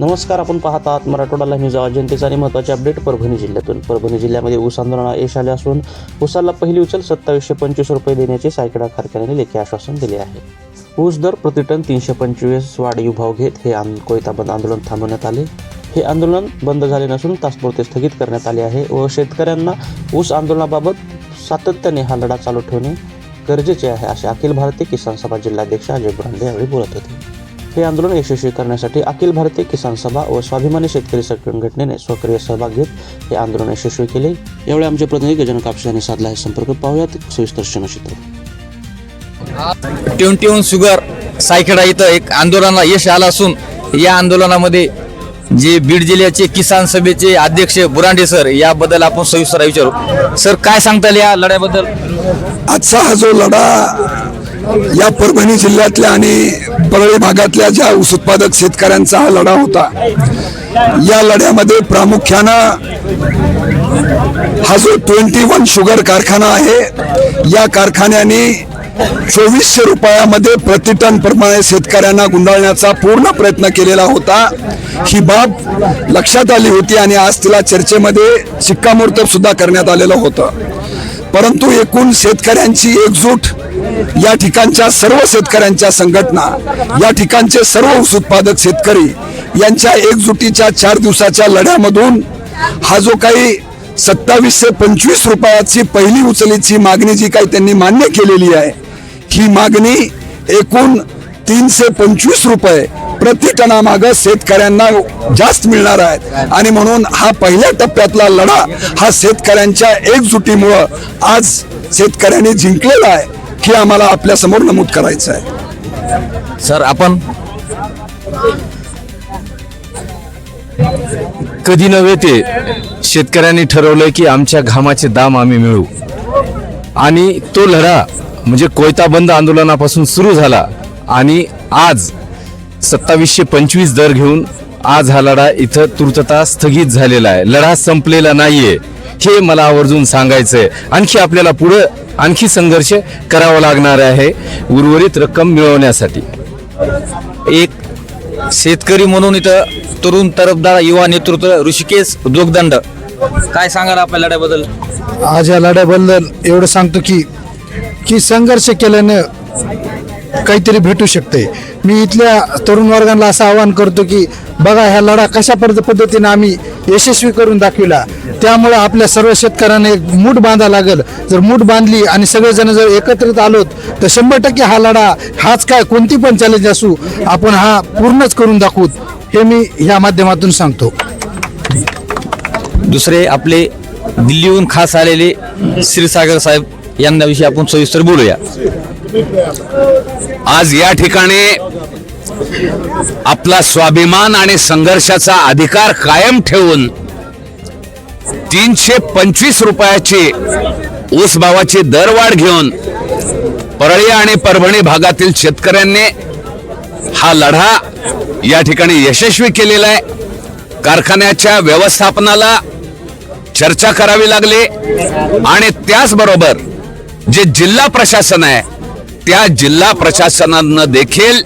नमस्कार आपण पाहत आहात मराठवाडा लाईव्ह जेव्हा जनतेचा आणि महत्त्वाचे अपडेट परभणी जिल्ह्यातून. परभणी जिल्ह्यामध्ये ऊस आंदोलनाला यश आले असून ऊसाला पहिली उचल सत्तावीसशे पंचवीस रुपये देण्याचे सायकडा कारखान्याने लेखी आश्वासन दिले आहे. ऊस दर प्रतिटन तीनशे पंचवीस वाढीव भाव घेत हे कोयता बंद आंदोलन थांबवण्यात आले. हे आंदोलन बंद झाले नसून तात्पुरते स्थगित करण्यात आले आहे व शेतकऱ्यांना ऊस आंदोलनाबाबत सातत्याने हा लढा चालू ठेवणे गरजेचे आहे असे अखिल भारतीय किसान सभा जिल्हाध्यक्ष अजय बुरांडे यावेळी बोलत होते. हे आंदोलन यशस्वी करण्यासाठी अखिल भारतीय किसान सभा व स्वाभिमानी शेतकरी संघटनेने सक्रिय सहभाग घेत हे आंदोलन यशस्वी केले. यावेळी आमचे प्रतिनिधी गजानन कापसे यांनी साधला आहे संपर्क. पाहूयात सविस्तर क्षणचित्र. ट्वेंटी वन शुगर सायखेडा इथं एक आंदोलनाला यश आलं असून या आंदोलनामध्ये जे बीड जिल्ह्याचे किसान सभेचे अध्यक्ष बुरांडे सर याबद्दल आपण सविस्तर विचारू. सर काय सांगता येईल या लढ्याबद्दल? आजचा हा जो लढा या परभणी जिल्ह्यातल्या आणि परळी भागातल्या ज्या ऊस उत्पादक शेतकऱ्यांचा हा लढा होता या लढ्यामध्ये प्रामुख्यानं हा जो ट्वेंटी वन शुगर कारखाना आहे या कारखान्याने चोवीसशे रुपयामध्ये प्रतिटन प्रमाणे शेतकऱ्यांना गुंडाळण्याचा पूर्ण प्रयत्न केलेला होता. ही बाब लक्षात आली होती आणि आज तिला चर्चेमध्ये शिक्कामोर्तब सुद्धा करण्यात आलेलं होतं. परंतु एकूण शेतकऱ्यांची एकजूट या ठिकाणच्या सर्व शेतकऱ्यांच्या संघटना या ठिकाणचे सर्व ऊस उत्पादक शेतकरी यांच्या एकजुटीच्या चार दिवसाच्या लढ्यामधून हा जो काही सत्तावीसशे पंचवीस रुपयाची पहिली उचलीची मागणी जी काही त्यांनी मान्य केलेली आहे ही मागणी एकूण तीनशे पंचवीस रुपये प्रति टनामागं शेतकऱ्यांना जास्त मिळणार आहेत आणि म्हणून हा पहिल्या टप्प्यातला लढा हा शेतकऱ्यांच्या एकजुटीमुळं आज शेतकऱ्यांनी जिंकलेला आहे. की आम्हाला आपल्यासमोर नमूद करायचं आहे. सर आपण कधी नव्हे ते शेतकऱ्यांनी ठरवलंय की आमच्या घामाचे दाम आम्ही मिळू आणि तो लढा म्हणजे कोयता बंद आंदोलनापासून सुरू झाला आणि आज सत्तावीसशे पंचवीस दर घेऊन आज हा लढा इथं तूर्तता स्थगित झालेला आहे. लढा संपलेला नाहीये हे मला आवर्जून सांगायचंय. आणखी आपल्याला पुढं आणखी संघर्ष करावा लागणार आहे. उर्वरित रक्कम मिळवण्यासाठी. एक शेतकरी म्हणून इथं तरुण तरफदार युवा नेतृत्व ऋषिकेश उद्योगदंड. काय सांगाल आपल्या लढ्याबद्दल? आज या लढ्याबद्दल एवढं सांगतो की की संघर्ष केल्यानं काहीतरी भेटू शकते मी इथल्या तरुण वर्गांना असं आवाहन करतो की बघा ह्या लढा कशा पद्धतीने आम्ही यशस्वी करून दाखविला. त्यामुळे आपल्या सर्व शेतकऱ्यांना एक मूठ बांधा लागेल. जर मूठ बांधली आणि सगळेजण जर एकत्रित आलोत तर शंभर टक्के हा लढा हाच काय कोणती पण चॅलेंज असू आपण हा पूर्णच करून दाखवू. हे मी ह्या माध्यमातून सांगतो. दुसरे आपले दिल्लीहून खास आलेले श्रीसागर साहेब यांच्याविषयी आपण सविस्तर बोलूया. आज या ठिकाणी आपला स्वाभिमान आणि संघर्षाचा अधिकार कायम ठेवून तीनशे पंचवीस रुपयाची ऊस भावाची दरवाढ घेऊन परळी आणि परभणी भागातील शेतकऱ्यांनी हा लढा या ठिकाणी यशस्वी केलेला आहे. कारखान्याच्या व्यवस्थापनाला चर्चा करावी लागली आणि त्याचबरोबर जे जिल्हा प्रशासन आहे त्या जिल्हा प्रशासनानं देखील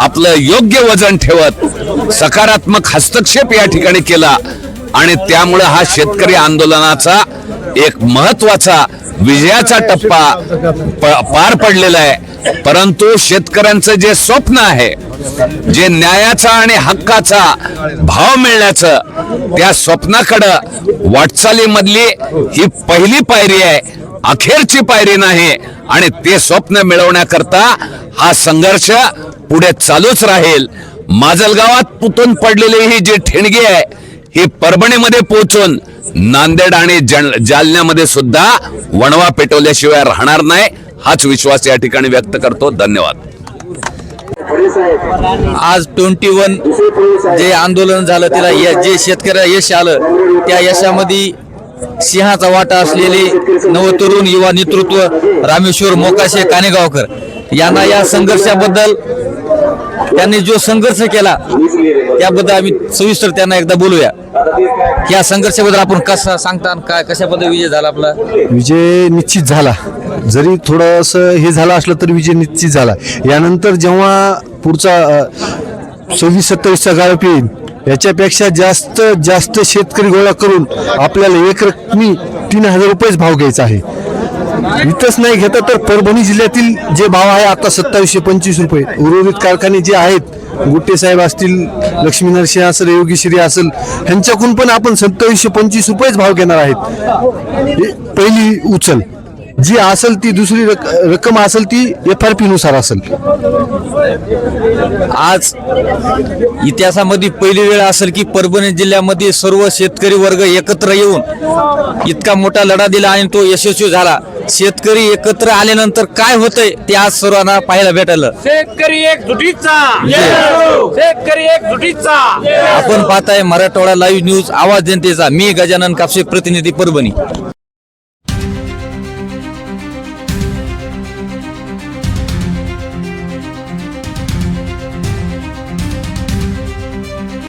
आपलं योग्य वजन ठेवत सकारात्मक हस्तक्षेप या ठिकाणी केला आणि त्यामुळे हा शेतकरी आंदोलनाचा एक महत्त्वाचा विजयाचा टप्पा प- पार पडलेला आहे. परंतु शेतकऱ्यांचं जे स्वप्न आहे जे न्यायाचा आणि हक्काचा भाव मिळण्याचं त्या स्वप्नाकडं वाटचालीमधली ही पहिली पायरी आहे. अखेरची पायरी नाही आणि ते स्वप्न मिळवण्याकरता हा संघर्ष पुढे चालूच राहील. माजलगावात पुतून पडलेली ही जी ठिणगी आहे ही परभणीमध्ये पोहोचून नांदेड आणि जालन्यामध्ये सुद्धा वणवा पेटवल्याशिवाय राहणार नाही हाच विश्वास या ठिकाणी व्यक्त करतो. धन्यवाद. आज ट्वेंटी वन जे आंदोलन झालं त्याला जे शेतकऱ्या यश आलं त्या यशामध्ये सिंहाचा वाटा असलेले नवतरुण युवा नेतृत्व रामेश्वर मोकाशे कानेगावकर. यांना या संघर्षाबद्दल त्यांनी जो संघर्ष केला त्याबद्दल आम्ही सविस्तर त्यांना एकदा बोलूया. या संघर्षाबद्दल आपण कसा सांगता आणि काय कशाबद्दल विजय झाला आपला? विजय निश्चित झाला. जरी थोडंसं हे झालं असलं तरी विजय निश्चित झाला. यानंतर जेव्हा पुढचा सव्वीस सत्तावीसचा गाळप येईल याच्यापेक्षा जास्त जास्त शेतकरी गोळा करून आपल्याला एक रकमी तीन हजार रुपयेच भाव घ्यायचा आहे. इथंच नाही घेता तर परभणी जिल्ह्यातील जे भाव आहे आता सत्तावीसशे पंचवीस रुपये. उर्वरित कारखाने जे आहेत गुट्टे साहेब असतील लक्ष्मी नरसिंह असेल योगीश्री असेल ह्यांच्याकडून पण आपण सत्तावीसशे पंचवीस रुपयेच भाव घेणार आहेत. पहिली उचल. जी असेल ती दुसरी रक- रक्कम असेल ती एफ आर पी नुसार असेल. आज इतिहासामध्ये पहिली वेळ असेल की परभणी जिल्ह्यामध्ये सर्व शेतकरी वर्ग एकत्र येऊन इतका मोठा लढा दिला आणि तो यशस्वी झाला. शेतकरी एकत्र आल्यानंतर काय होतंय ते आज सर्वांना पाहायला भेटलं. शेतकरी एक जुटीचा शेतकरी एक आपण पाहताय मराठवाडा लाईव्ह न्यूज आवाज जनतेचा. मी गजानन कापसे प्रतिनिधी परभणी.